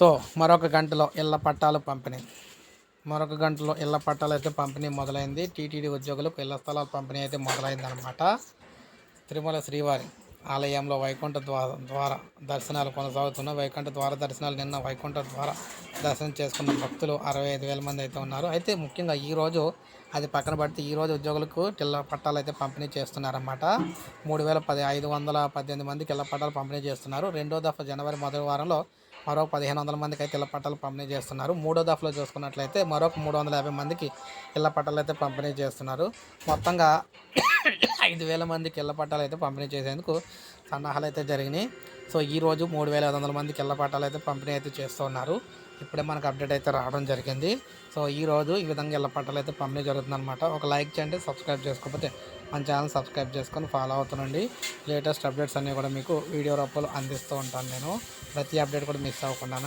So మరొక గంటలో ఇళ్ళ పట్టాలు పంపిణీ. మరొక గంటలో ఇళ్ళ పట్టాలు అయితే పంపిణీ మొదలైంది. టీటీడీ ఉద్యోగులకు ఇళ్ళ స్థలాల పంపిణీ అయితే మొదలైంది అనమాట తిరుమల శ్రీవారి ఆలయంలో వైకుంఠ ద్వార ద్వార దర్శనాలు కొనసాగుతున్న వైకుంఠ ద్వార దర్శనాలు నిన్న వైకుంఠ ద్వార దర్శనం చేసుకున్న భక్తులు అరవై ఐదు వేల మంది అయితే ఉన్నారు. అయితే ముఖ్యంగా ఈరోజు అది పక్కన పడితే ఈరోజు ఉద్యోగులకు ఇళ్ళ పట్టాలు అయితే పంపిణీ చేస్తున్నారన్నమాట. మూడు వేల పది ఐదు వందల పద్దెనిమిది మందికి ఇళ్ళ పట్టాలు పంపిణీ చేస్తున్నారు. రెండో దఫా జనవరి మొదటి వారంలో మరో పదిహేను వందల మందికి అయితే ఇళ్ళ పట్టాలు పంపిణీ చేస్తున్నారు. మూడో దఫలో చూసుకున్నట్లయితే మరొక మూడు వందల యాభై మందికి ఇళ్ళ పట్టాలు అయితే పంపిణీ చేస్తున్నారు. మొత్తంగా ఐదు వేల మందికి ఇళ్ళ పట్టాలు అయితే పంపిణీ చేసేందుకు సన్నాహాలు అయితే జరిగినాయి. సో ఈరోజు మూడు వేల ఐదు వందల మందికి ఇళ్ళ పట్టాలు అయితే పంపిణీ అయితే చేస్తూ ఉన్నారు. ఇప్పుడే మనకు అప్డేట్ అయితే రావడం జరిగింది. సో ఈరోజు ఈ విధంగా ఇళ్ళ పట్టాలు అయితే పంపిణీ జరుగుతుందన్నమాట. ఒక లైక్ చేయండి సబ్స్క్రైబ్ చేసుకోకపోతే మన ఛానల్ సబ్స్క్రైబ్ చేసుకొని ఫాలో అవుతుండండి. లేటెస్ట్ అప్డేట్స్ అన్నీ కూడా మీకు వీడియో రూపంలో అందిస్తూ ఉంటాను నేను. ప్రతి అప్డేట్ కూడా మిస్ అవ్వకుండా